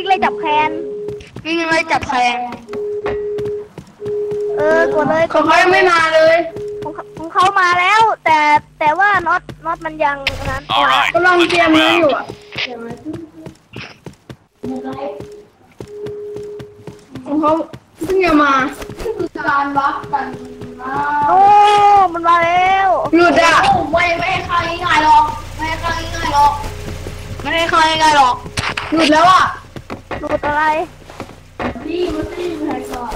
วิ่งไล่จับแคนวิ่งไล่จับแพงเออกดเลยของเขายังไม่มาเลยของเขาของเขามาแล้ว แต่แต่ว่าน็อตน็อตมันยังนั้น All right, กำลัง let's เตรียม move เนื้ออยู่ out. อะของเขาเพิ่งจะมาการบักกันมาโอ้มันมาแล้วหลุดอะไม่ไม่ให้ใครง่ายหรอก ไม่ให้ใครง่ายหรอก ไม่ได้เข้าง่ายๆหรอก หลุดแล้วอะ หลุดอะไรพี่มาตีแพ้ก่อน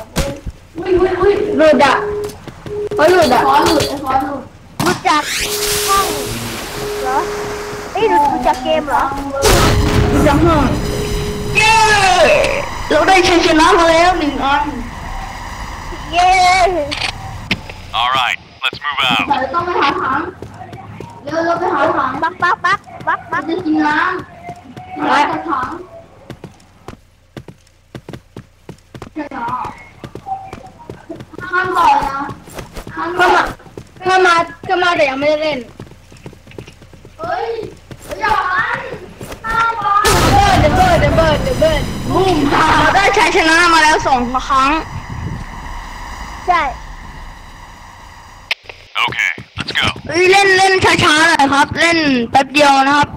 อุ้ยอุ้ยอุ้ยหลุดอะเขาหลุดอะขอหลุดขอหลุดหลุดจากห้องเหรอเอ้ยหลุดหลุดจากเกมเหรอหลุดจากห้องเย้เราได้ชัยชนะมาแล้วหนึ่งอันเย้ All right, let's move out. แต่ต้องไปหาถังเร็วเราไปหาถังบักบักบักบักบัมักนจะกินน้ำน้ำจากถัง ใช่เหรอห้ามต่อยนะห้ามต่เข้าอยมาเข้ามาเข้ามาแต่ยังไม่ได้เล่นเฮ้ยอย่าหันห้ามต่อยเดเบิร์ดเดเบิร์ดเดเบิร์ดบูมเราได้ชัยชนะมาแล้วสองครั้ง ใช่ Okay, let's go. เฮ้ยเล่นเล่นช้าๆหน่อยครับ เล่นแป๊บเดียวนะครับ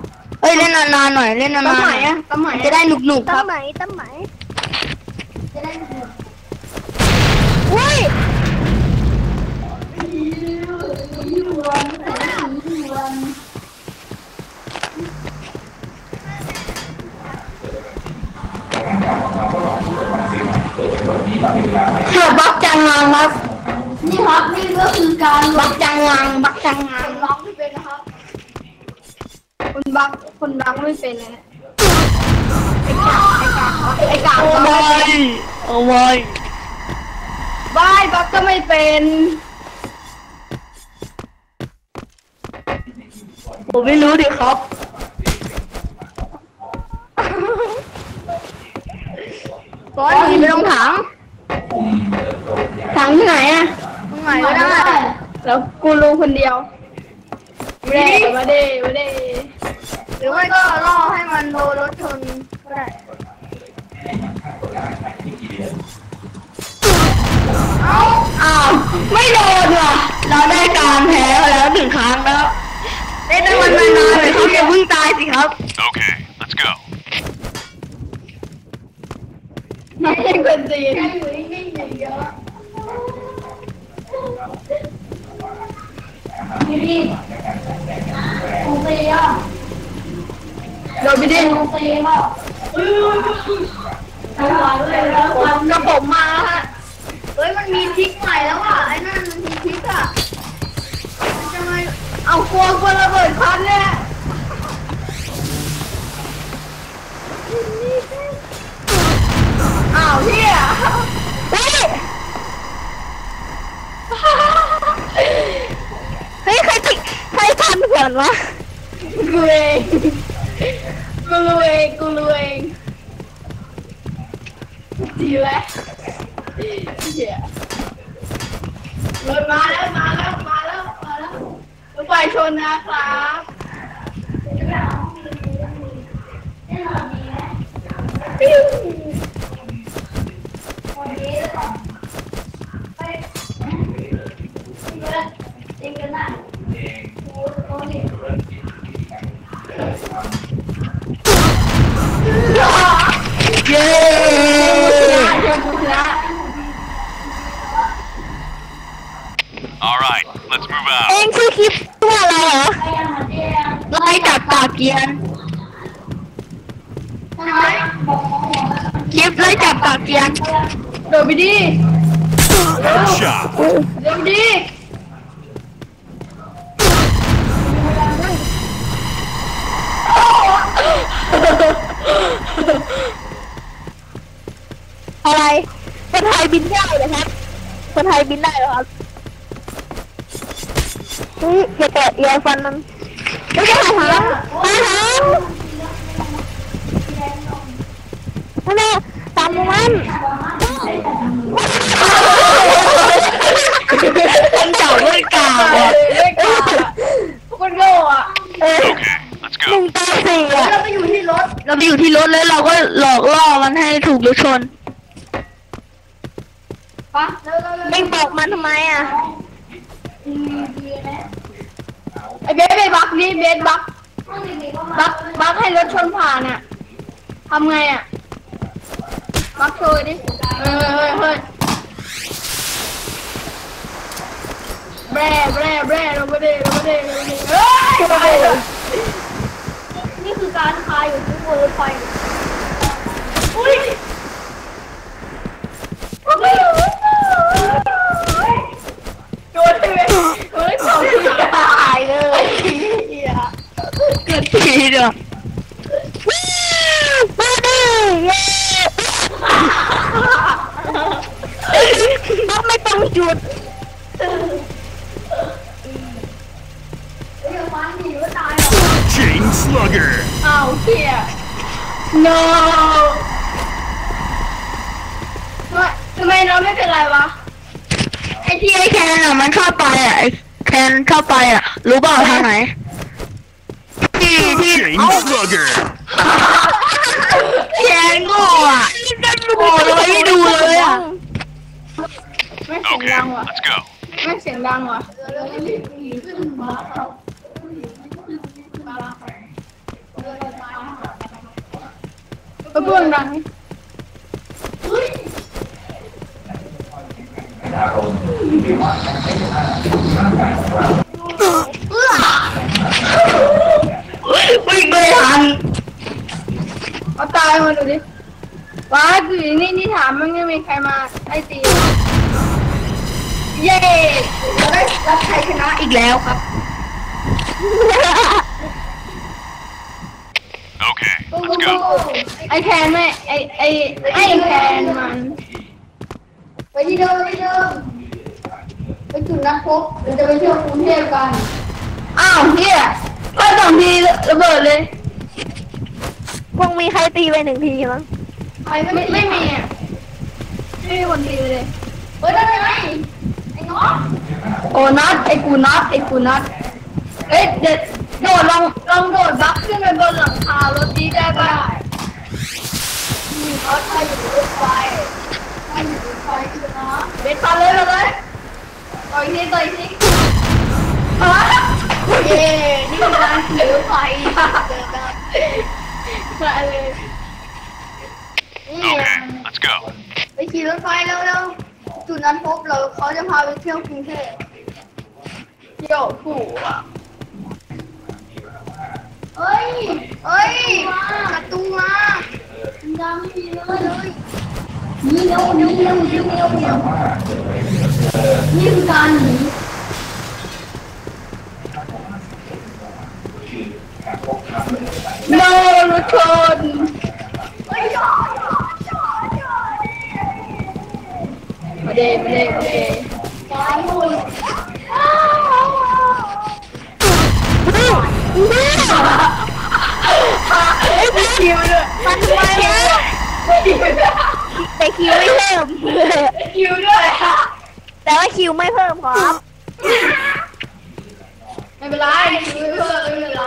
เฮ้ยเล่นนานๆหน่อยเล่นนานๆหน่อยจะได้หนุกๆคตั้รังบ ไหนตั้งไหน จะได้หมด อุ้ย เสือบักจังงังครับ นี่ครับนี่ก็คือการล บั ด กจังงังบักจังงัง ร้องที่เป็นนะครับ คนบักคนบักไม่ เป็นเลยนะไอ้กากไอ้กากไอ้กากโอ้ยโอ้ยบายบักก็ไม่เป็นผมไม่รู้ดิครับก้อนหนีไปตรงถังถังที่ไหนอะตรงไหนก็ได้ แล้วกูรู้คนเดียวไม่ได้มาเด้มาเด้ หรือไม่ก็ล่อให้มันโดนรถชนก็ได้อ้าวไม่โดนว่ะเราได้การแพ้มาแล้วหนึ่งครั้งแล้วเล่นได้มันนานๆเลยครับอย่าเพิ่งตายสิครับ Okay, let's go. ไม่ใช่คนจีนแค่อยู่นิ่งๆอย่างเดียวนี่ดิโอเคอะโดนไปดิโอเคอะ ทำหวานเลยแล้ววันกระผมมาฮะ เฮ้ย มันมีทิกใหม่แล้วอะ ไอ้นั่นมันมีทิกอะ มันจะมาเอากลัวกลัวระเบิดควันเนี่ยอ้าวเฮียเฮ้ยเฮ้ย ใครติใครทันก่อนวะกูเอง กูรู้เองกูรู้เองดีแล้วเฮียรถมาแล้วมาแล้วมาแล้วมาแล้วรถไฟชนนะครับปิ้วเองกันได้เย้ชนะชนะ All right, let's move เอ out. งชื่อคลิปว่าอะไรเหรอไล่จับตาเกียนคลิปไล่จับตาเกียนเดี๋ยวไปดิ Headshot. เดี๋ยวไปดิ อะไรคนไทยบินได้เหรอครับ คนไทยบินได้เหรอครับเฮ้ยอย่าแตะอย่าฟันมันไม่ใช่หาถังหาถังนั่นแหละตามมันคนเก่าด้วยกาด้วยกาคนโง่อะเออ Okay, let's หนึ่ง go. ต่อสี่แล้วอะเราไปอยู่ที่รถ เราไปอยู่ที่รถแล้วเราก็หลอกล่อมันให้ถูกรถชน ปะเร็วเร็วเร็วไม่บอกมันทำไมอะดีดีนะไอเบสไปบักนี่เบสบักห้องเด็กๆก็มาบักบักให้รถชนผ่านอะทำไงอะบักโชยดิเฮ้ยเฮ้ยเฮ้ยแบร่แบร่แบร่เราไม่ได้เราไม่ได้เราไม่ได้เฮ้ยไปเลยนี่คือการคายอยู่ที่บนรถไฟ Slugger. อ้าวเฮีย no ทำไมเราไม่เป็นไรวะ ไอที่ไอแคนอะมันเข้าไปอะไอแคนเข้าไปอะ รู้เปล่าทางไหน ที่ที่ Chain Slugger. แคนโง่อะ โง่เลยไม่ดูเลยอะ ไม่เสียง Okay, ดังว่ะ let's go. ไม่เสียงดังว่ะ เบหนีขึ้นมาเขาก็เพื่อนดังวิ่งไม่ทันเอาตายมาดูดิว้าคือนี่นี่ถามมันไม่มีใครมาไอตีเย้เราได้รับชัยชนะอีกแล้วครับ Okay, let's go. ไอแคนไม่ไอไอไอแคนมันไปที่เดิมไปที่เดิมไปจุดนัดพบเราจะไปเที่ยวกรุงเทพกัน อ้าวเฮียพลาดสองทีระเบิดเลยคงมีใครตีไปหนึ่งทีมั้งใครไม่ไม่มีอะไม่มีคนทีเลยเฮ้ยได้ไงไอ้น้องโอ้นัดไอ้กูนัดไอ้กูนัดเอ้ยเด็ดโดดลองลองโดดบักขึ้นไปบนหลังคารถนี้ได้ปะ มีเขาใช้อยู่รถไฟใช้อยู่รถไฟคือนะ เบ็ดตันเลยมาเลย ต่อยทีต่อยทีฮะเย้นี่คือการขี่รถไฟเจอกันมาเลย Okay, let's go. ไปขี่รถไฟเร็วๆจุดนัดพบเราเขาจะพาไปเที่ยวกรุงเทพเที่ยวผู้อะเฮ้ยเฮ้ยประตูมายังมีเลย นี่เร็วนี่เร็วนี่เร็วนี่คือการหนีโนรถชนเฮ้ยจอดจอดจอดจอดมาเดมาเดมาเดจอดหมดไอ้ยคิวด้วยมันทำไมอะแต่คิวไม่เพิ่ม คิวด้วยแต่ว่าคิวไม่เพิ่มครับ ไม่เป็นไรคิวไม่เพิ่มไม่เป็นไร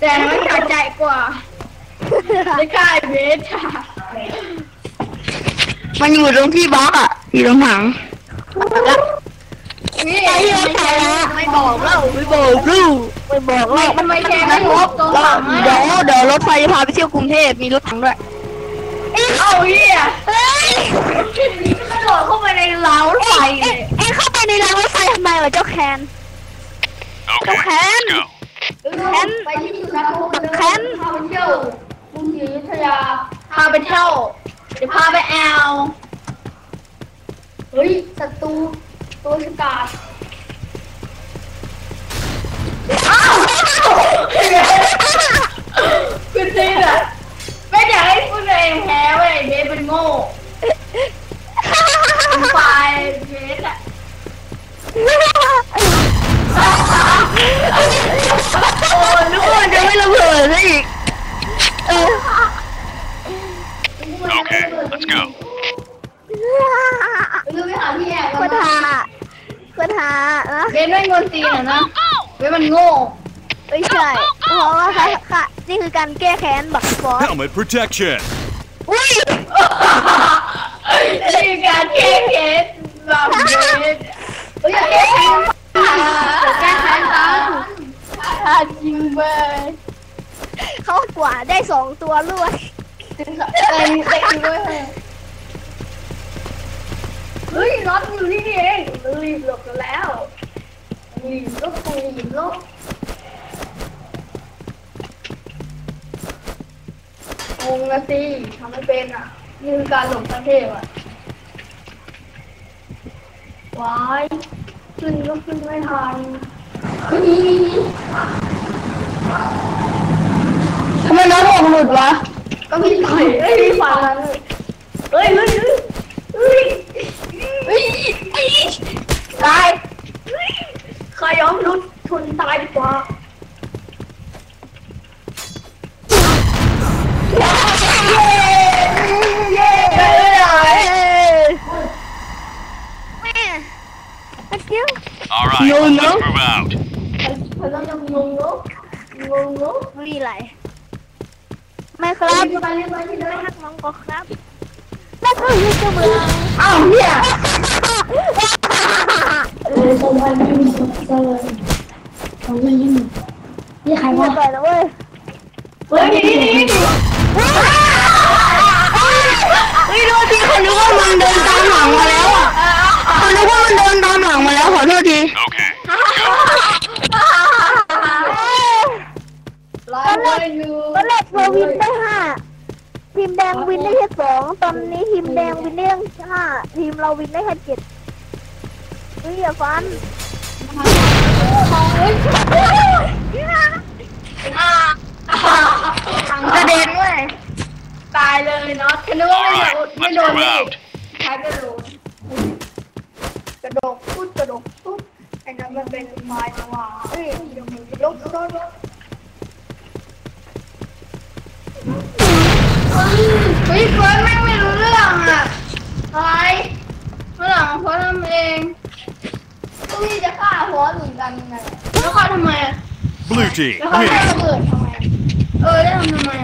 แต่มันจัดใจกว่าได้ค่ายเบสค่ะมันอยู่ตรงที่บล็อกอะ อยู่ตรงถังนี่ไอ้เหี้ยใครนะไม่บอกเล่าไม่บอกลูก ไม่บอกเล่าทำไมแกไม่พบตรงถังเดี๋ยวเดี๋ยวรถไฟจะพาไปเที่ยวกรุงเทพมีรถถังด้วยเอาเหี้ยเฮ้ยกระโดดเข้าไปในรางรถไฟเลเอ็งยเอ็งเข้าไปในรางรถไฟทำไมวะเจ้าแคน Okay, Okay. let's go. แคนไปที่จุดนัดพบแคนพาไปเที่ยวกรุงศรีอยุธยาพาไปเที่ยวเดี๋ยวพาไปแอลเฮ้ยศัตรูตัวสกัด อ้าว คือจริงอะไม่อยากให้พูดตัวเองแพ้เว้ยเบสเป็นโง่เป็นไฟเบสอะโอ้นึกว่ามันจะไม่ระเบิดซะอีกเออ Okay, let's go. ไปดูไปหาที่แอบก็กันทาก็ทานะเบสไม่งวนตีนอะนะเว้ยมันโง่ ไม่ใช่เพราะว่าค่ะค่ะนี่คือการแก้แค้นบักฟอส Helmet protection. อุ้ยนี่คือการแก้เคสแบบเด็ดเฮ้ยอย่าแก้แค้นแก้แค้นกันถ้าจริงเว้ยเขากว่าได้สองตัวรวดเต็มเต็มเว้ยเฮ้ยน็อตอยู่นี่นี่เองรีบหลบกันแล้วรีบลบกูรีบลบ งงนะสิทำไม่เป็นอะนี่คือการหลงประเทศอะวายขึ้นก็ขึ้นไม่ทันทำไมน้องหกหลุดวะ ก็มีไฟเอ้ยมีไฟเฮ้ยเฮ้ยเฮ้ยเฮ้ยเฮ้ยตายใครยอมรุดชนตายดีกว่า เย้ได้เลย แม่ตะกิ้ว All right, No, no. let's move out. เขาต้องยังงงเนาะงงเนาะมีอะไรไม่ครับไปเลยไปเลยไปเลยฮักน้องก็ครับนั่นคือยูทูบเบอร์อ้าวเนี่ยเออสบายดีสุดเลยเขาไม่ยิ่งนี่ใครหมวะดไปแล้วเว้ยเฮ้ยนี่นี่นี่เฮ้ยโทษทีเขานึกว่ามันเดินตามหลังมาแล้วอะเขานึกว่ามันเดินตามหลังมาแล้วขอโทษที ไล่เลยอยู่ตอนแรกเราวินได้ห้าทีมแดงวินได้แค่สองตอนนี้ทีมแดงวินได้ห้าทีมเราวินได้แค่เจ็ดเฮ้ยอย่าฟันกระเด็นเว้ยตายเลยเนาะฉันนึกว่า All ไม่ right, โดนไม่ let's โดน move นี่ out. ใช้กระโดดกระโดดปุ๊บกระโดดปุ๊บไอ้นั้นมันเป็นไม้สว่างเอ้ยเดี๋ยวมันลบลบลบ เฮ้ยเฟิร์สแม่งไม่รู้เรื่องอะอะไรเมื่อหลังเฟิร์สทำเองพรุ่งนี้จะฆ่าหัวหนึ่งกันไงแล้วเขาทำไมอะ Blue team แล้วเขาได้ win. ระเบิดทำไมอะเออได้ทำทำไมอะ